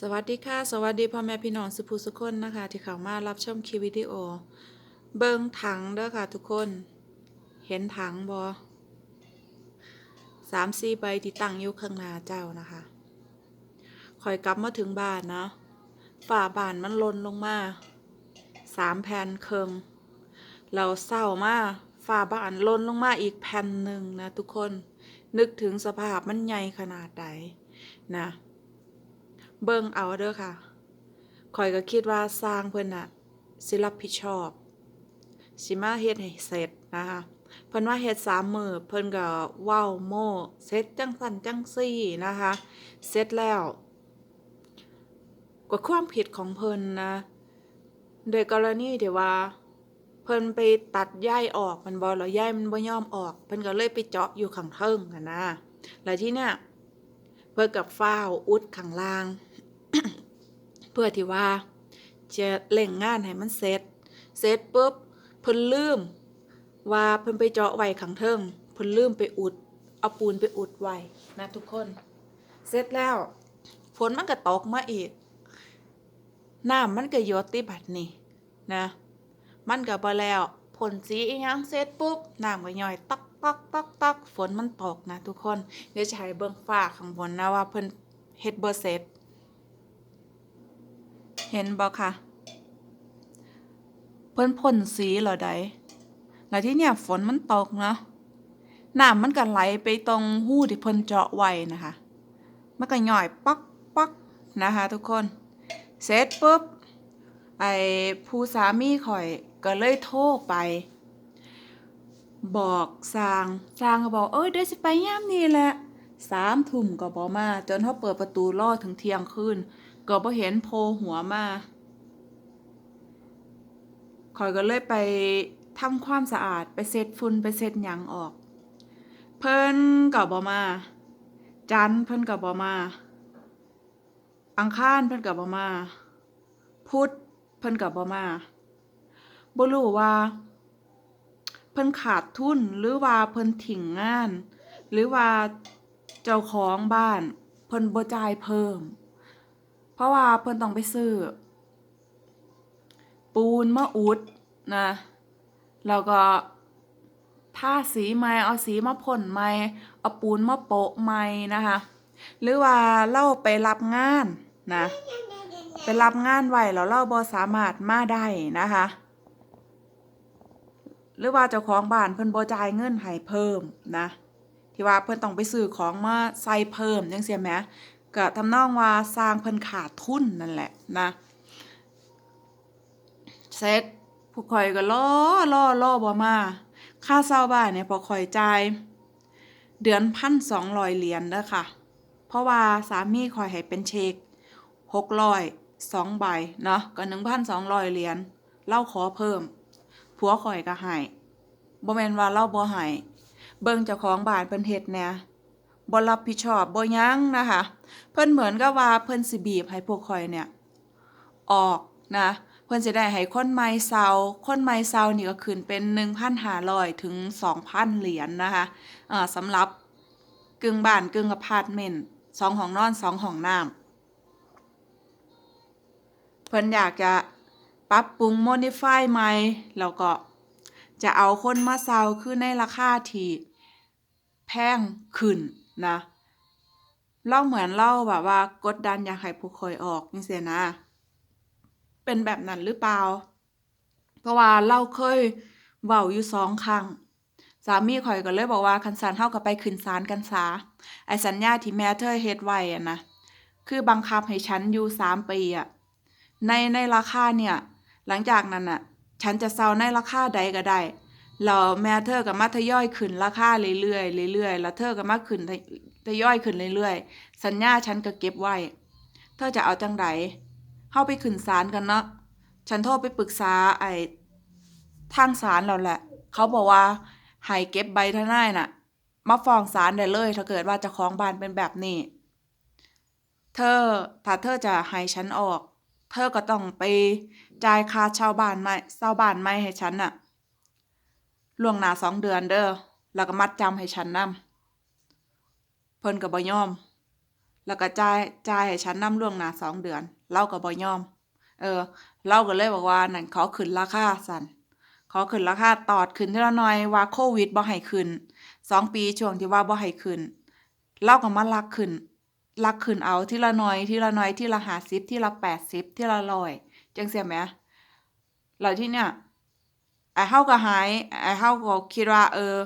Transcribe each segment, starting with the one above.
สวัสดีค่ะ สวัสดีพ่อแม่พี่น้องสุภูสุคนนะคะ ที่เข้ามารับชมคลิปวิดีโอ เบิงถังเด้อค่ะทุกคน เห็นถังบอสามสี่ใบที่ตั้งอยู่ข้างหน้าเจ้านะคะคอยกลับมาถึงบ้านเนาะฝ่าบ้านมันลนลงมาสามแผ่นเคิงเราเศร้ามาฝ่าบ้านลนลงมาอีกแผ่นหนึ่งนะทุกคน นึกถึงสภาพมันใหญ่ขนาดใดนะ เบิ่งเอาเด้อค่ะข่อยก็คิดว่าสร้างเพิ่นน่ะสิรับผิดชอบสิมาเฮ็ดให้เสร็จนะคะเพิ่นว่าเฮ็ดสามมือเพิ่นก็เว้าโม่เสร็จจังสั่นจังซี่นะคะเสร็จแล้วก็ความผิดของเพิ่นนะ โดยกรณีที่ว่า เพิ่นไปตัดใยออกมันบ่แล้วใยมันบ่ยอมออก เพิ่นก็เลยไปเจาะอยู่ข้างเทิงอะนะแล้วที่เนี่ยเพื่อกับฟ้าวอุดข้างล่าง เพื่อที่ว่าจะเล่งงานให้มันเสร็จ เสร็จปุ๊บเพิ่นลืม ว่าเพิ่นไปเจาะไว้ข้างเทิงเพิ่นลืมไปอุด เอาปูนไปอุดไว้นะทุกคน เสร็จแล้วฝนมันก็ตกมาอีกน้ำมันก็ยดติบัดนี่นะ มันก็บ่แล้วผลสีอีหยังเสร็จปุ๊บน้ำก็ย่อยตักตักตักตักฝนมันตกนะทุกคน เดี๋ยวจะให้เบิ่งฟ้าข้างบนนะว่าเพิ่นเฮ็ดบ่เสร็จ เห็นบ่คะเพิ่นพ่นสีเหรอใดแล้วที่เนี่ยฝนมันตกเนาะน้ำมันก็ไหลไปตรงหู้ที่เพิ่นเจาะไว้นะคะ มันก็ย่อยปักปักนะคะ ทุกคน เสร็จปุ๊บ ไอ้ผู้สามีข่อยก็เลยโทรไป บอกสร้างสร้างก็บอกเอ้ยเดี๋ยวสิไปยามนี้แหละสามทุ่มก็บอกมา จนเขาเปิดประตูล่อถึงเที่ยงคืน ก็บ่เห็นโพหัวมาข่อยก็เลยไปทำความสะอาดไปเซ็ดฝุ่นไปเซ็ดหยังออก เพิ่นก็บ่มา จันทร์เพิ่นก็บ่มา อังคารเพิ่นก็บ่มา พุธเพิ่นก็บ่มาบ่รู้ว่า เพิ่นขาดทุนหรือว่าเพิ่นทิ้งงาน หรือว่าเจ้าของบ้าน เพิ่นบ่จ่ายเพิ่ม เพราะว่าเพิ่นต้องไปซื้อ ปูนมาอุดนะแล้วก็ทาสีใหม่เอาสีมาพ่นใหม่เอาปูนมาโปะใหม่นะคะ หรือว่าเราไปรับงานนะไปรับงานไว้แล้วเราบ่สามารถมาได้นะคะ หรือว่าเจ้าของบ้านเพิ่นบ่จ่ายเงินให้เพิ่มนะที่ว่าเพิ่นต้องไปซื้อของมาใส่เพิ่มจังซี่แหม ก็ทำนองว่าสร้างเพิ่นขาดทุนนั่นแหละนะเสร็จผู้ข่อยก็รอรอรอบ่มา ค่าเช่าบ้านเนี่ยพอข่อยจ่ายเดือนพันสองร้อยเหรียญเด้อค่ะ เพราะว่าสามีข่อยให้เป็นเช็คหกร้อยสองใบเนาะก็หนึ่งพันสองร้อยเหรียญเล่าขอเพิ่ม ผัวข่อยก็ให้บ่แม่นว่าเราบ่ให้เบิ่งเจ้าของบ้านเพิ่นเฮ็ดแหน่ย บ่รับผิดชอบบ่ยังนะคะ เพิ่นเหมือนกับว่าเพิ่นสิบีบให้พวกข่อยเนี่ยออกนะเพิ่นสิได้ให้คนใหม่เซาคนใหม่เซานี่ก็ขึ้นเป็น 1,500 ถึง 2,000 เหรียญนะคะอ่าสำหรับกึ่งบ้านกึ่งอพาร์ตเมนต์สองห้องนอนสองห้องน้ำเพิ่นอยากจะปรับปรุง modify ใหม่แล้วก็จะเอาคนมาเซาคือในราคาที่แพงขึ้น นะเล่าเหมือนเล่าแบบว่ากดดันอยากให้ผู้คอยออกนี่เสียนะ เป็นแบบนั้นหรือเปล่า เพราะว่าเราเคยเว้าอยู่สองครั้งสามีข่อยก็เลยบอกว่าคันสารเฮาก็ไปขึ้นศาลกันซาไอสัญญาที่แม่เธอเฮ็ดไว้อะนะคือบังคับให้ฉันอยู่สามปีอะในในราคาเนี่ย หลังจากนั้นน่ะฉันจะเซาในราคาใดก็ได้ แล้วแม่เธอก็มาทยอยขึ้นราคาเรื่อยๆเรื่อยๆแล้วเธอก็มาขึ้นทยทยอยขึ้นเรื่อยๆสัญญาฉันก็เก็บไว้ เธอจะเอาจังใดเข้าไปขึ้นศาลกันเนาะฉันโทรไปปรึกษาไอ้ทางศาลแล้วแหละ เขาบอกว่าให้เก็บใบทนายน่ะ มาฟ้องศาลได้เลย ถ้าเกิดว่าเจ้าของบานเป็นแบบนี้ เธอถ้าเธอจะให้ฉันออก เธอก็ต้องไปจ่ายค่าเช่าบ้านใหม่เช่าบ้านใหม่ให้ฉันน่ะ ล่วงหน้าสองเดือนเด้อแล้วก็มัดจำให้ฉันนำเพิ่นก็บ่ยอม แล้วก็จ่ายจ่ายให้ฉันนำล่วงหน้าสองเดือนเราก็บ่ยอม เออเราก็เลยบอกว่านั่นขอขึ้นราคาสั่นขอขึ้นราคาตอดขึ้นทีละน่อยว่าโควิดบ่ให้ขึ้นสองปีช่วงที่ว่าบ่ให้ขึ้นเราก็มาลักขึ้นลักขึ้นเอาทีละน่อยทีละน่อยทีละห้าสิบทีละแปดสิบทีละร้อยจังเสียไหมแล้วที่เนี่ย ไอ้เฮาก็หายไอ้เฮาก็คิดว่า เออ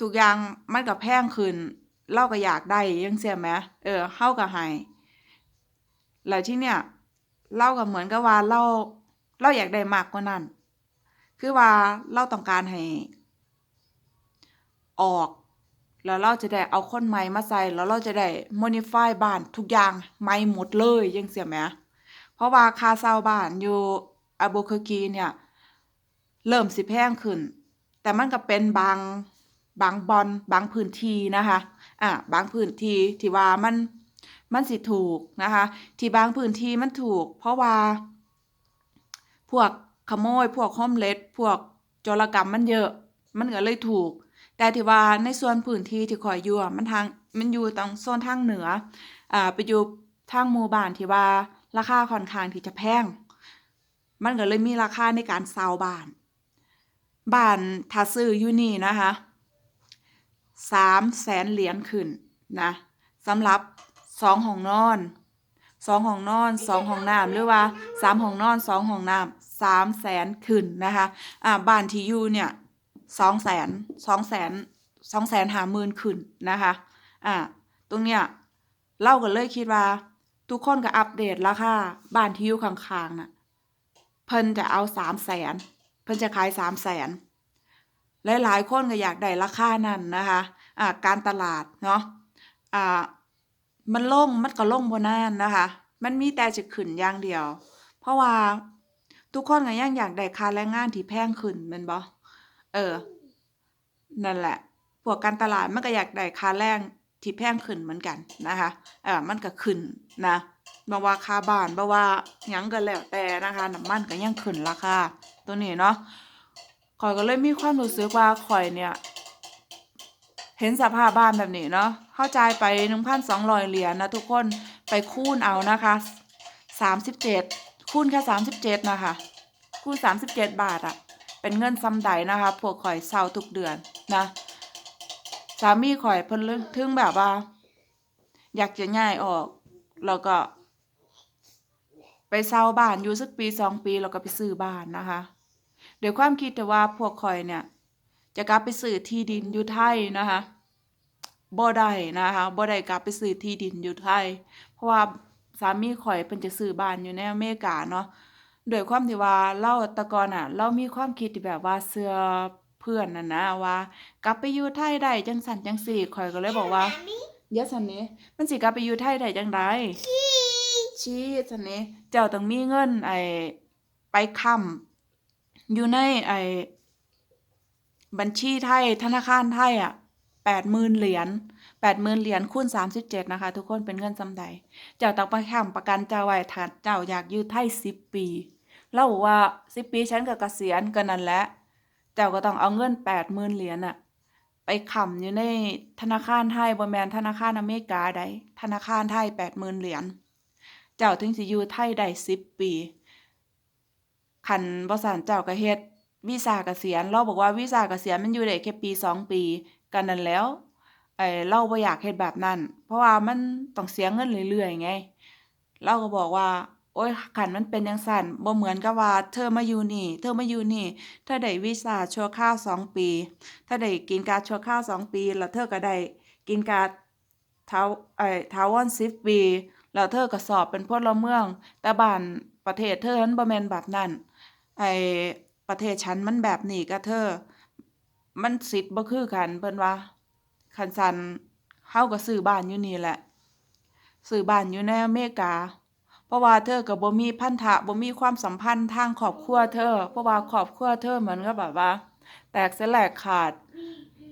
ทุกอย่างมันก็แพงขึ้นเราก็อยากได้จังเสียไหมเออเฮาก็หายแล้วที่เนี่ยเราก็เหมือนกับว่าเราเราอยากได้มากกว่านั้น คือว่าเราต้องการให้ ออกแล้วเราจะได้เอาคนใหม่มาใส่แล้วเราจะได้ modify บ้านทุกอย่างใหม่หมดเลยยังเสียไหมเพราะว่าค่าเช่าบ้านอยู่อาโบเคกีเนี่ย เริ่มสิแพงขึ้น แต่มันก็เป็นบางบางบอนบางพื้นที่นะคะอะบางพื้นที่ที่ว่ามันมันสิถูกนะคะ ที่บางพื้นที่มันถูก เพราะว่า พวกขโมย พวกโฮมเลสพวกโจรกรรมมันเยอะ มันก็เลยถูก แต่ที่ว่าในส่วนพื้นที่ที่ข่อยอยู่มันทางมันอยู่ตรงโซนทางเหนืออ่าไปอยู่ทางหมู่บ้านที่ว่าราคาค่อนข้างที่จะแพง มันก็เลยมีราคาในการเซาบ้าน บ้านถ้าซื้ออยู่นี่นะคะสามแสนเหรียญขึ้นนะสำหรับสองห้องนอนสองห้องนอนสองห้องน้ำหรือว่าสามห้องนอนสองห้องน้ำสามแสนขึ้นนะคะอ่าบ้านที่อยู่เนี่ยสองแสนสองแสนสองแสนหาหมื่นขึ้นนะคะอ่าตรงเนี้ยเล่ากันเลยคิดว่า ทุกคนก็อัปเดตราคาบ้านที่อยู่ข้างๆน่ะเพิ่นจะเอาสามแสน เพิ่นจะขายสามแสนหลายๆคนก็อยากได้ราคานั้นนะคะอ่าการตลาดเนาะอ่ามันลงมันก็ลงบ่นานนะคะ มันมีแต่จะขึ้นอย่างเดียว เพราะว่าทุกคนก็ยังอยากได้ค่าแรงงานที่แพงขึ้นม่นบ่เออ นั่นแหละ พวกการตลาดมันก็อยากได้ค่าแรงที่แพงขึ้นเหมือนกันนะคะ เออมันก็ขึ้นนะบ่ว่าค่าบ้านบ่ว่าหยังก็แล้วแต่นะคะน้ำมันก็ยังขึ้นราคา ตัวนี้เนาะข้อยก็เลยมีความรู้สึกว่าข้อยเนี่ย เห็นสภาพบ้านแบบนี้เนาะเข้าใจายไป1,200เหรียญนะทุกคนไปคูณเอานะคะ37คูณแค่37นะคะคูณ37บาทอะเป็นเงินซ้ำใดนะคะพวกข่อยเซาทุกเดือนนะสามีข่อยเพิ่นถึงแบบว่า อยากจะย้ายออก แล้วก็ ไปเซาบ้านอยู่สักปีสองปีแล้วก็ไปซื้อบ้านนะคะเดี๋ยวความคิดแต่ว่าพวกข่อยเนี่ย จะกลับไปซื้อที่ดินอยู่ไทยนะคะบ่ได้นะคะบ่ได้กลับไปซื้อที่ดินอยู่ไทย เพราะว่าสามีข่อยเพิ่นจะซื้อบ้านอยู่ในอเมริกาเนาะโดยความที่ว่าเราตะกอนอะ เรามีความคิดแบบว่าเชื่อเพื่อนน่ะนะว่า กลับไปอยู่ไทยได้จังซั่นจังซี่ข่อยก็เลยบอกว่าเดี๋ยวซั่นนี้มันสิกลับไปอยู่ไทยได้จังได ชี้ซั่นนี้เจ้าต้องมีเงินไอไปค้ำอยู่ในไอ้บัญชีไทยธนาคารไทยอะแปดหมื่นเหรียญแปดหมื่นเหรียญคูณสามสิบเจ็ดนะคะ ทุกคนเป็นเงินจำใดเจ้าต้องไปค้ำประกันเจ้าไว้ถ้าเจ้าอยากอยู่ไทยสิบปีเล่าว่าสิบปีฉันก็เกษียณก็นั่นแหละเจ้าก็ต้องเอาเงินแปดหมื่นเหรียญอะไปค้ำอยู่ในธนาคารไทยบ่แมนธนาคารอเมริกาใดธนาคารไทยแปดหมื่นเหรียญ เจ้าถึงสิอยู่ไทยได้สิบปีคันบ่ซันเจ้าก็เฮ็ดวีซ่าเกษียณเราบอกว่าวีซ่าเกษียณมันอยู่ได้แค่ปีสองปีกันนั่นแล้วไอ้เราบ่อยากเฮ็ดแบบนั้น เพราะว่ามันต้องเสียเงินเรื่อยๆไง เราก็บอกว่า โอ๊ยคันมันเป็นจังซั่นบ่เหมือนกับว่า เธอมาอยู่นี่ เธอมาอยู่นี่เธอได้วีซ่าชั่วคราวสองปี ถ้าได้กรีนการชั่วคราวสองปี แล้วเธอก็ได้กรีนการ์ดทาไอ้ถาวรสิบปี แล้วเธอก็สอบเป็นพลเมือง แต่บ้านประเทศเธอมันบ่แม่นแบบนั้น ไอ้ประเทศฉันมันแบบนี้กับเธอ มันสิทธิ์บ่คือกันเพิ่นว่าคันซันเฮาก็ซื้อบ้านอยู่นี่แหละซื้อบ้านอยู่ในอเมริกา เพราะว่าเธอก็บ่มีพันธะบ่มีความสัมพันธ์ทางครอบครัวเธอ เพราะว่าครอบครัวเธอเหมือนกับแบบว่า แตกสลายขาด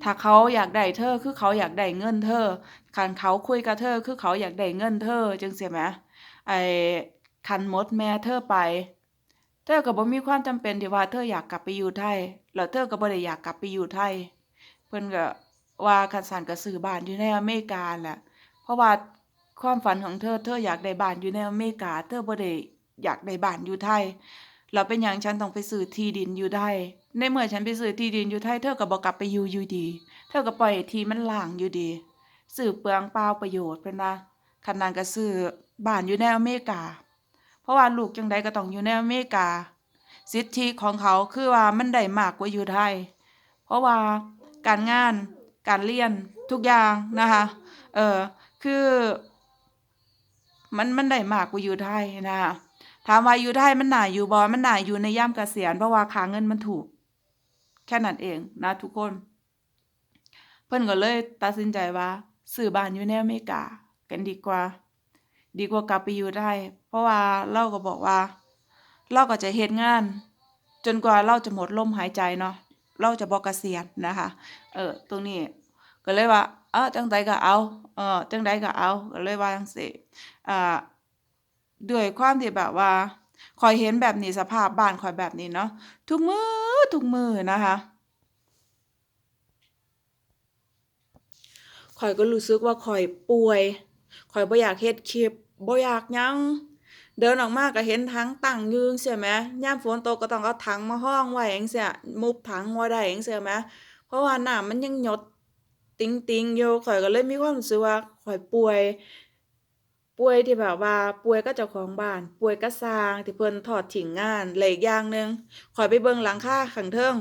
ถ้าเขาอยากได้เธอคือเขาอยากได้เงินเธอ คันเขาคุยกับเธอคือเขาอยากได้เงินเธอจังซี้แหมไอ้คันมดแม่เธอไป เธอก็บ่มีความจำเป็นที่ว่าเธออยากกลับไปอยู่ไทยแล้วเธอก็บ่ได้อยากกลับไปอยู่ไทย เพิ่นก็ว่าคันซันก็ซื้อบ้านอยู่ในอเมริกาแหละ เพราะว่าความฝันของเธอเธออยากได้บ้านอยู่ในอเมริกา เธอบ่ได้อยากได้บ้านอยู่ไทยแล้วเป็นหยังฉันต้องไปซื้อที่ดินอยู่ไทยในเมื่อฉันไปซื้อที่ดินอยู่ไทยเธอก็บ่กลับไปอยู่อยู่ดี เธอก็ปล่อยให้ที่มันล่างอยู่ดี ซื้อเปลืองเปล่าประโยชน์เพิ่นว่าคันนั้นก็ซื้อบ้านอยู่ในอเมริกา เพราะว่าลูกจังใดก็ต้องอยู่ในอเมริกา สิทธิของเขาคือว่ามันได้มากกว่าอยู่ไทย เพราะว่าการงานการเรียนทุกอย่างนะคะ เออคือ มันมันได้มากกว่าอยู่ไทยนะคะถามว่าอยู่ไทยมันหน่าอยู่บ่มันหน่าอยู่ในย่ามเกษียณเพราะว่าค่าเงินมันถูก แค่นั้นเองนะทุกคน เพิ่นก็เลยตัดสินใจว่า ซื้อบ้านอยู่ในอเมริกากันดีกว่า ดีกว่ากลับไปอยู่ไทยเพราะว่าเราก็บอกว่าเราก็จะเฮ็ดงาน จนกว่าเราจะหมดลมหายใจเนาะเราจะบ่เกษียณนะคะ เออตรงนี้ก็เลยว่า เออจังใดก็เอา เออจังใดก็เอาก็เลยว่าจังซี่อ่าด้วยความที่แบบว่าข้อยเห็นแบบนี้สภาพบ้านข้อยแบบนี้เนาะทุกมือทุกมือนะคะ ข้อยก็รู้สึกว่าข้อยป่วยข้อยบ่อยากเฮ็ดคลิปบ่อยากยัง เดินออกมาก็เห็นถังตั้งยู่จั่งซี้แหมยามฝนตกก็ต้องเอาถังมาห้องไว้จั่งซี้มุบถังบ่ได้จั่งซี้แหมเพราะว่าน้ำมันยังหยดติ๊งๆอยู่ข้อยก็เลยมีความรู้สึกว่าข้อยป่วย ป่วยที่แบบว่าป่วยกับเจ้าของบ้าน ป่วยกับสร้างที่เพิ่นทอดทิ้งงานและอีกอย่างหนึ่งข้อยไปเบิ่งหลังคาข้างเทิง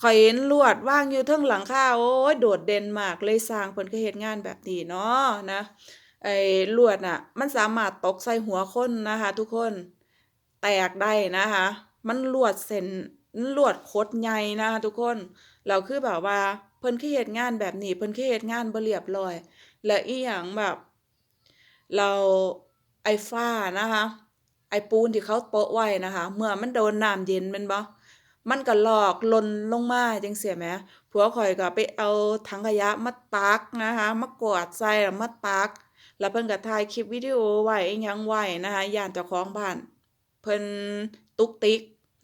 ข้อยเห็นลวดว่างอยู่เทิงหลังคาโอ๊ยโดดเด่นมากเลยสร้างเพิ่นคือเฮ็ดงานแบบนี้เนาะนะไอ้ลวดน่ะ มันสามารถตกใส่หัวคนนะคะ ทุกคนแตกได้นะคะ มันลวดเส้นลวดคดใหญ่นะคะทุกคนแล้วคือแบบว่าเพิ่นคือเฮ็ดงานแบบนี้เพิ่นคือเฮ็ดงานบ่เรียบร้อย และอีหยังแบบแล้วไอ้ฝ้านะคะ ไอ้ปูนที่เขาโปะไว้นะคะ เมื่อมันโดนน้ำเย็นม่นบ่ มันก็ลอกหล่นลงมาจังซี้แหมผัวข้อยก็ไปเอาถังขยะมาตักนะคะ มากวาดใส่แล้วมาตัก แล้วเพิ่นก็ถ่ายคลิปวิดีโอไว้อิหยังไว้นะคะย้านเจ้าของบ้าน เพิ่นตุกติก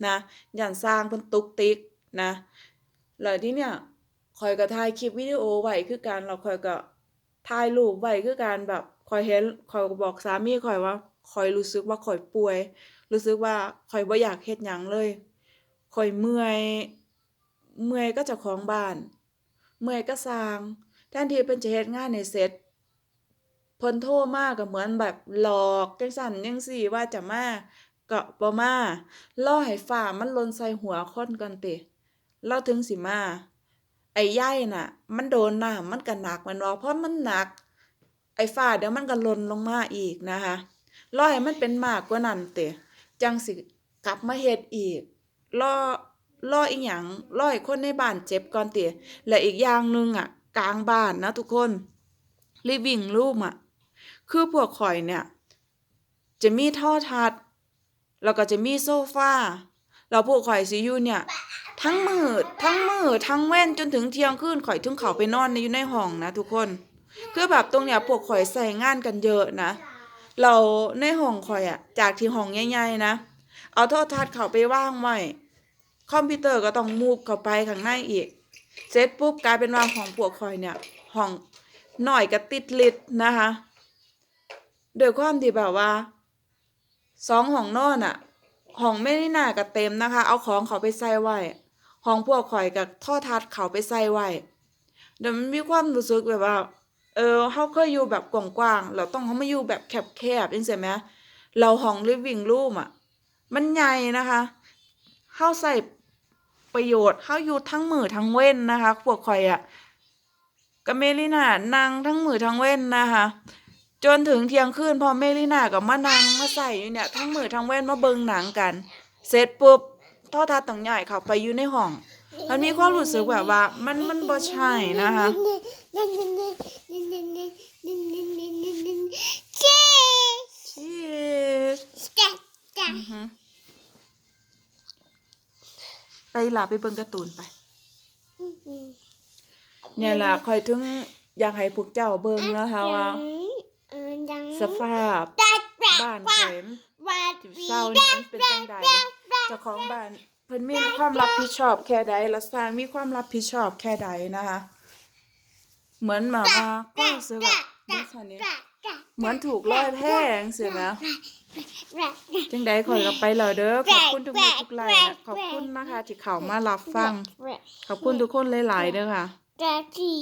นะย้านสร้างเพิ่นตุกติกนะแล้วทีเนี้ยข้อยก็ถ่ายคลิปวิดีโอไว้คือกันแล้วข้อยก็ถ่ายรูปไว้คือกันแบบข้อยเห็นข้อยก็บอกสามีข้อยว่าข้อยรู้สึกว่าข้อยป่วย รู้สึกว่าข้อยบ่อยากเฮ็ดหยังเลย ข้อยเมื่อย เมื่อยกับเจ้าของบ้าน เมื่อยกับสร้าง แทนที่เพิ่นจะเฮ็ดงานให้เสร็จเพิ่นโทรมากก็เหมือนแบบหลอกจังซั้นจังซี้ว่าจะมาก็บ่มารอให้ฟ้ามันลนใส่หัวคนก่อนติแล้วถึงสิมาไอ้ใยน่ะ มันโดนน้ำมันก็หนักม่นบ่พอมันหนัก ไอ้ฟ้าเดี๋ยวมันก็หล่นลงมาอีกนะคะรอให้มันเป็นมากกว่านั้นติจังสิกลับมาเฮ็ดอีก รอรออีหยังรอให้คนในบ้านเจ็บก่อนติและอีกอย่างหนึ่งอะ กลางบ้านนะทุกคน living room อะคือพวกข้อยเนี่ย จะมีโทรทัศน์แล้วก็จะมีโซฟาแล้วพวกข้อยสิอยู่เนี่ย ทั้งมือทั้งมือทั้งแว่นจนถึงเที่ยงคืนข้อยถึงเขาไปนอนในอยู่ในห้องนะทุกคน คือแบบตรงเนี้ยพวกข้อยใช้งานกันเยอะนะแล้วในห้องข้อยอะจากที่ห้องใหญ่ๆนะ เอาโทรทัศน์เขาไปว่างไว้ คอมพิวเตอร์ก็ต้องมูฟเข้าไปข้างในอีก เสร็จปุ๊บกลายเป็นว่าห้องพวกข้อยเนี่ยห้องหน้อยก็ติดลิดนะคะโดยความที่แบบว่า2ห้องนอนอะห้องแม่นิน่าก็เต็มนะคะ เอาของเขาไปใส่ไว้ห้องพวกข้อยก็โทรทัศน์เขาไปใส่ไว้เดี๋ยวมันมีความรู้สึกแบบว่า เออเราเคยอยู่แบบกว้างๆแล้วต้องเรามาอยู่แบบแคบๆจังซี้แหมแล้วห้อง living room อะมันใหญ่นะคะ เราใช้ประโยชน์เราอยู่ทั้งมื้อทั้งเว้นนะคะพวกข้อยอะกับเมลิน่านั่งทั้งมื้อทั้งเว้นนะคะ จนถึงเที่ยงคืนพ่อเมลิน่าก็มานั่งมาใส่อยู่เนี่ยทั้งมื้อทั้งเว้นมาเบิ่งหนังกัน เสร็จปุ๊บโทรทัศน์ต้องย้ายเข้าไปอยู่ในห้องมันมีความรู้สึกแบบว่า มันมันบ่ใช่นะคะ Cheers อือฮึ ไปหลาไปเบิ่งการ์ตูนไป เนี่ยล่ะข้อยถึงอยากให้พวกเจ้าเบิ่งนะคะว่าสภาพบ้านข้อยมันเศร้านี่มันเป็นจังใดเจ้าของบ้านเพิ่นมีความรับผิดชอบแค่ใดและสร้างมีความรับผิดชอบแค่ใดนะคะ เหมือนแบบว่าก็รู้สึกแบบเด็กคนนี้เหมือนถูกร้อยแพงเสียนะ จังใดขอยกับไปเลยเด้อขอบคุณทุกคนทุกไลน์ขอบคุณนะคะที่เข้ามารับฟัง ขอบคุณทุกคนหลายๆเด้อค่ะ Daddy,